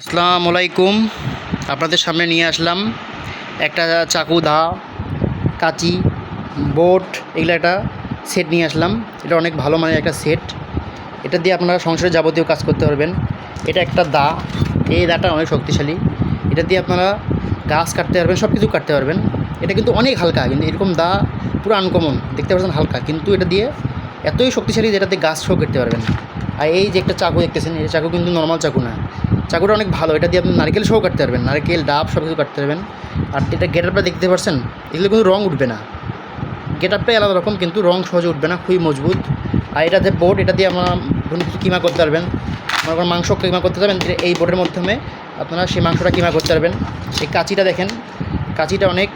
আসসালামু আলাইকুম। আপনাদের সামনে নিয়ে আসলাম একটা চাকু, দা, কাঁচি, বোট, এগুলো একটা সেট নিয়ে আসলাম। এটা অনেক ভালো মানের একটা সেট। এটা দিয়ে আপনারা সংসারে যাবতীয় কাজ করতে পারবেন। এটা একটা দা। এই দাটা অনেক শক্তিশালী। এটা দিয়ে আপনারা গাছ কাটতে পারবেন সব কিছু কাটতে পারবেন। এটা কিন্তু অনেক হালকা, কিন্তু এরকম দা পুরো আনকমন দেখতে পাচ্ছেন হালকা। কিন্তু এটা দিয়ে এতই শক্তিশালী যেটাতে গাছ শো করতে পারবেন। আর এই যে একটা চাকু দেখতেছেন, এই চাকু কিন্তু নর্মাল চাকু না। চাকুটা অনেক ভালো, এটা দিয়ে আপনি নারকেল শো কাটতে পারবেন, নারকেল, ডাব সব কিছু কাটতে পারবেন। আর এটা গেট আপটা দেখতে পাচ্ছেন, এগুলো কিন্তু রং উঠবে না। গেট আপটাই আলাদা রকম, কিন্তু রং সহজে উঠবে না, খুবই মজবুত। আর এটা যে বোর্ড এটা দিয়ে কোনো কিছু কিমা করতে পারবেন। মনে করেন মাংস কিমা করতে পারবেন এই বোর্ডের মাধ্যমে আপনারা সেই মাংসটা কিমা করতে পারবেন। এই কাঁচিটা দেখেন, কাঁচিটা অনেক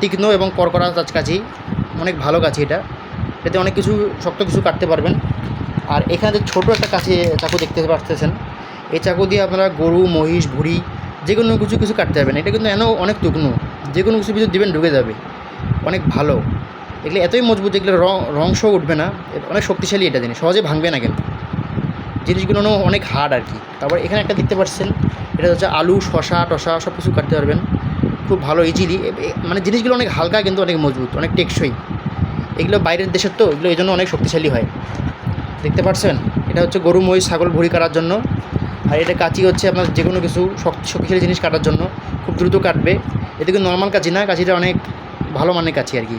তীক্ষ্ণ এবং করকরা কাঁচি অনেক ভালো কাঁচি এটা। এতে অনেক কিছু, শক্ত কিছু কাটতে পারবেন। আর এখানে যে ছোটো একটা কাছে চাকু দেখতে পাচ্ছেন এই চাকু দিয়ে আপনারা গরু, মহিষ, ভুড়ি, যে কোনো কিছু কিছু কাটতে পারবেন। এটা কিন্তু এন অনেক টুকনো যে কোনো কিছু কিছু দেবেন, ঢুকে যাবে। অনেক ভালো। এগুলো এতই মজবুত, এগুলো রং রং রংশ উঠবে না। অনেক শক্তিশালী এটা জিনিস। সহজে ভাঙবে না কিন্তু। জিনিসগুলো অনেক হার্ড আর কি। তারপর এখানে একটা দেখতে পাচ্ছেন, এটা হচ্ছে আলু শশা টশা সব কিছু কাটতে পারবেন। খুব ভালো ইজিলি মানে জিনিসগুলো অনেক হালকা কিন্তু অনেক মজবুত, অনেক টেকসই। এগুলো বাইরের দেশের তো, এগুলো এই জন্য অনেক শক্তিশালী হয়। দেখতে পাচ্ছেন? এটা হচ্ছে গরু, মহিষ, ছাগল, ভুড়ি কাটার জন্য। আর এটা কাঁচি হচ্ছে আপনার যে কোনো কিছু শক্তি শক্তিশালী জিনিস কাটার জন্য। খুব দ্রুত কাটবে। এটা কিন্তু নর্মাল কাঁচি না, কাঁচিটা অনেক ভালো মানের কাঁচি আর কি।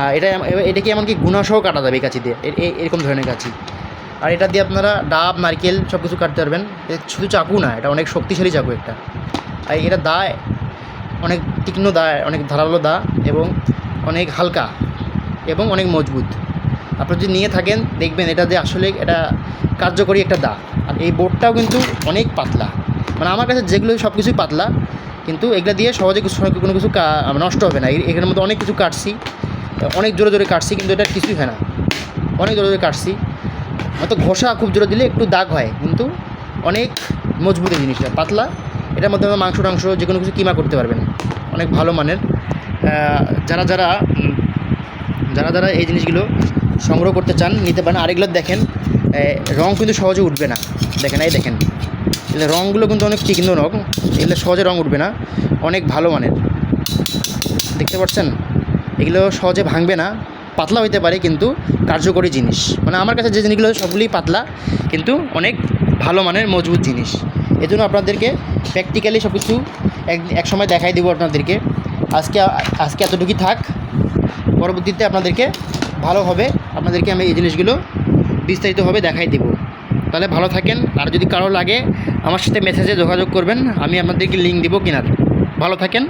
আর এটা এটা কি এমনকি গুণাসহ কাটা যাবে এই কাঁচি দিয়ে? এরকম ধরনের কাঁচি। আর এটা দিয়ে আপনারা ডাব, নারকেল সব কিছু কাটতে পারবেন। শুধু চাকু না, এটা অনেক শক্তিশালী চাকু একটা। আর এটা দা অনেক তীক্ষ্ণ দা অনেক ধারালো দা এবং অনেক হালকা এবং অনেক মজবুত। আপনারা যদি নিয়ে থাকেন, দেখবেন এটা যে আসলে এটা কার্যকরী একটা দা এই বোর্ডটাও কিন্তু অনেক পাতলা। মানে আমার কাছে যেগুলো সব কিছুই পাতলা, কিন্তু এগুলো দিয়ে সহজে কিছু কোনো কিছু কা- নষ্ট হবে না। এখানের মধ্যে অনেক কিছু কাটছি, অনেক জোরে জোরে কাটছি, কিন্তু এটা কিছুই হয় না। অনেক জোরে জোরে কাটছি। হয়তো ঘষা খুব জোরে দিলে একটু দাগ হয়, কিন্তু অনেক মজবুত জিনিসটা, পাতলা। এটার মধ্যে মাংস টাংস যে কোনো কিছু কিমা করতে পারবেন। অনেক ভালো মানের। যারা যারা যারা যারা এই জিনিসগুলো সংগ্রহ করতে চান, নিতে পারেন। আর এগুলো দেখেন। রং কিন্তু সহজে উঠবে না। দেখেন, এই দেখেন। এগুলো রঙগুলো কিন্তু অনেক তীক্ষ্ণ রং এগুলো সহজে রং উঠবে না। অনেক ভালো মানের। দেখতে পাচ্ছেন? এগুলো সহজে ভাঙবে না। পাতলা হইতে পারে, কিন্তু কার্যকরী জিনিস। মানে আমার কাছে যে জিনিসগুলো সবগুলোই পাতলা, কিন্তু অনেক ভালো মানের, মজবুত জিনিস। এজন্য আপনাদেরকে প্র্যাকটিক্যালি সব কিছু এক এক সময় দেখাই দেবো আপনাদেরকে। আজকে আজকে এতটুকুই থাক। পরবর্তীতে আপনাদেরকে ভালোভাবে, আপনাদেরকে আমি এই জিনিসগুলো বিস্তারিতভাবে দেখাই দেব। তাহলে ভালো থাকেন। আর যদি কারও লাগে, আমার সাথে মেসেজে যোগাযোগ করবেন। আমি আপনাদেরকে লিঙ্ক দেবো কিনার। ভালো থাকেন।